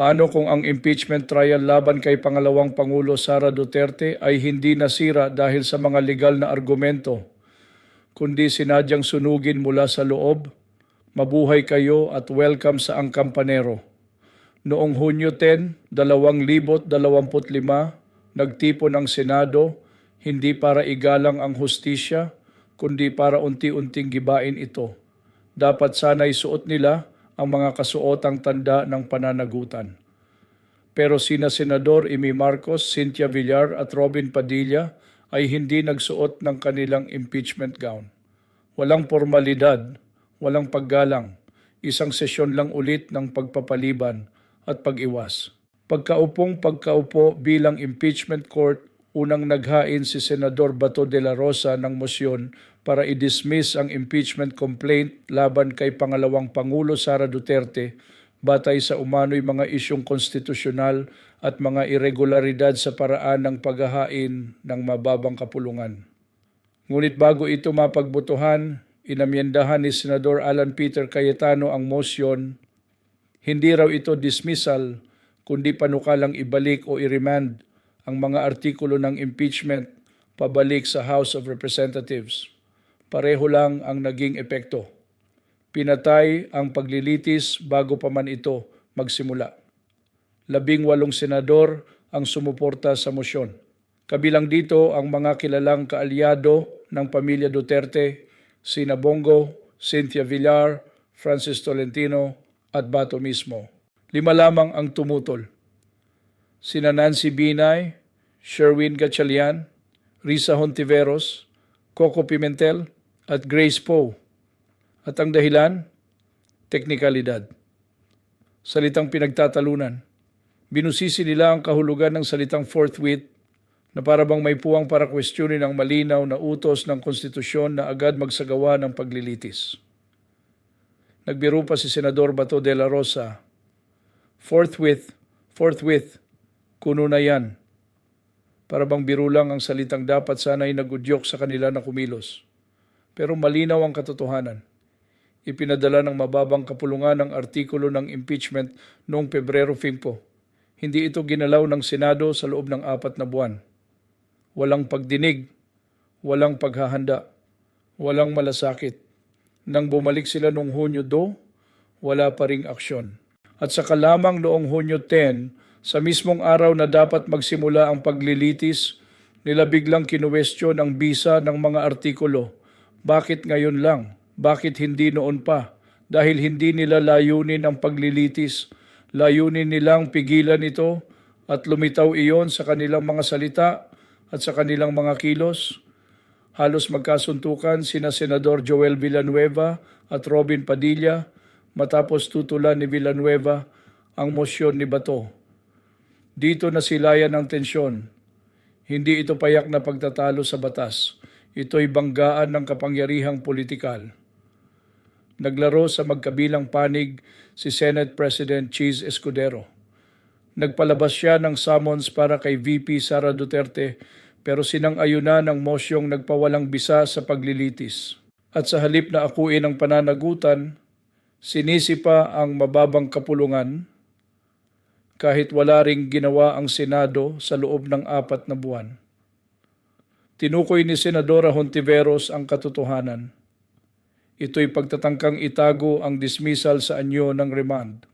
Paano kung ang impeachment trial laban kay pangalawang Pangulo Sara Duterte ay hindi nasira dahil sa mga legal na argumento, kundi sinadyang sunugin mula sa loob? Mabuhay kayo at welcome sa Ang Kampanero. Noong Hunyo 10, 2025, nagtipon ang Senado hindi para igalang ang hustisya, kundi para unti-unting gibain ito. Dapat sana'y suot nila ang mga kasuotang tanda ng pananagutan. Pero sina Senador Amy Marcos, Cynthia Villar at Robin Padilla ay hindi nagsuot ng kanilang impeachment gown. Walang formalidad, walang paggalang, isang sesyon lang ulit ng pagpapaliban at pag-iwas. Pagkaupong pagkaupo bilang impeachment court, unang naghain si Senador Bato de la Rosa ng mosyon para i-dismiss ang impeachment complaint laban kay pangalawang Pangulo Sara Duterte batay sa umano'y mga isyong konstitusyonal at mga irregularidad sa paraan ng paghahain ng mababang kapulungan. Ngunit bago ito mapagbutuhan, inamyendahan ni Senador Alan Peter Cayetano ang motion, hindi raw ito dismissal, kundi panukalang ibalik o i-remand ang mga artikulo ng impeachment pabalik sa House of Representatives. Pareho lang ang naging epekto. Pinatay ang paglilitis bago pa man ito magsimula. Labing walong senador ang sumuporta sa mosyon. Kabilang dito ang mga kilalang kaalyado ng pamilya Duterte, sina Bongo, Cynthia Villar, Francis Tolentino at Bato mismo. Lima lamang ang tumutol. Sina Nancy Binay, Sherwin Gatchalian, Risa Hontiveros, Coco Pimentel at Grace Poe. At ang dahilan? Teknikalidad. Salitang pinagtatalunan. Binusisi nila ang kahulugan ng salitang forthwith na para bang may puwang para kwestiyonin ang malinaw na utos ng konstitusyon na agad magsagawa ng paglilitis. Nagbiro pa si Senador Bato de la Rosa, forthwith, forthwith, kuno na yan. Para bang biro lang ang salitang dapat sana'y nagudyok sa kanila na kumilos. Pero malinaw ang katotohanan. Ipinadala ng mababang kapulungan ang artikulo ng impeachment noong Pebrero 5. Hindi ito ginalaw ng Senado sa loob ng apat na buwan. Walang pagdinig, walang paghahanda, walang malasakit. Nang bumalik sila noong Hunyo 2, wala pa ring aksyon. At saka lamang noong Hunyo 10, sa mismong araw na dapat magsimula ang paglilitis, nila biglang kinuwestiyon ang bisa ng mga artikulo. Bakit ngayon lang? Bakit hindi noon pa? Dahil hindi nila layunin ang paglilitis. Layunin nilang pigilan ito at lumitaw iyon sa kanilang mga salita at sa kanilang mga kilos. Halos magkasuntukan sina Senador Joel Villanueva at Robin Padilla matapos tutulan ni Villanueva ang mosyon ni Bato. Dito nasilayan ng tensyon. Hindi ito payak na pagtatalo sa batas. Ito'y banggaan ng kapangyarihang politikal. Naglaro sa magkabilang panig si Senate President Cheese Escudero. Nagpalabas siya ng summons para kay VP Sara Duterte pero sinang-ayuna ng mosyong nagpawalang bisa sa paglilitis. At sa halip na akuin ang pananagutan, sinisi pa ang mababang kapulungan kahit wala ring ginawa ang Senado sa loob ng apat na buwan. Tinukoy ni Senadora Hontiveros ang katotohanan. Ito'y pagtatangkang itago ang dismissal sa anyo ng remand.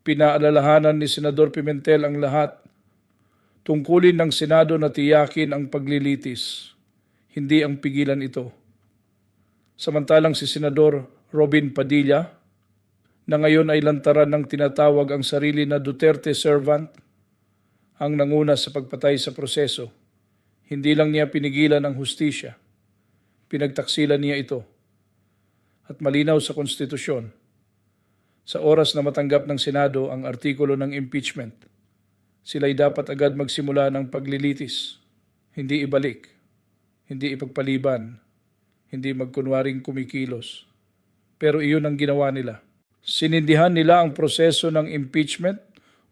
Pinaalalahanan ni Senador Pimentel ang lahat. Tungkulin ng Senado na tiyakin ang paglilitis, hindi ang pigilan ito. Samantalang si Senador Robin Padilla, na ngayon ay lantaran ng tinatawag ang sarili na Duterte servant, ang nanguna sa pagpatay sa proseso. Hindi lang niya pinigilan ang hustisya, pinagtaksilan niya ito. At malinaw sa konstitusyon, sa oras na matanggap ng Senado ang artikulo ng impeachment, sila'y dapat agad magsimula ng paglilitis, hindi ibalik, hindi ipagpaliban, hindi magkunwaring kumikilos. Pero iyon ang ginawa nila Sinindihan nila ang proseso ng impeachment,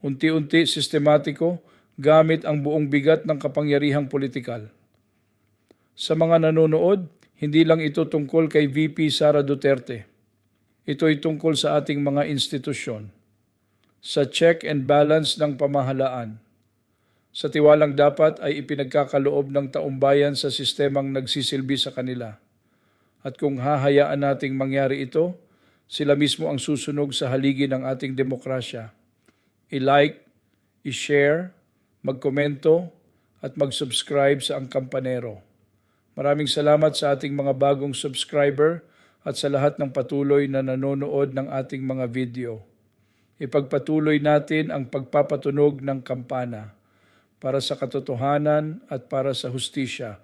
unti-unti sistematiko, gamit ang buong bigat ng kapangyarihang politikal. Sa mga nanonood, hindi lang ito tungkol kay VP Sara Duterte. Ito ay tungkol sa ating mga institusyon. sa check and balance ng pamahalaan. Sa tiwalang dapat ay ipinagkakaloob ng taumbayan sa sistemang nagsisilbi sa kanila. At kung hahayaan nating mangyari ito, sila mismo ang susunog sa haligi ng ating demokrasya. I-like, i-share, magkomento, at mag-subscribe sa Ang Kampanero. Maraming salamat sa ating mga bagong subscriber at sa lahat ng patuloy na nanonood ng ating mga video. Ipagpatuloy natin ang pagpapatunog ng kampana para sa katotohanan at para sa hustisya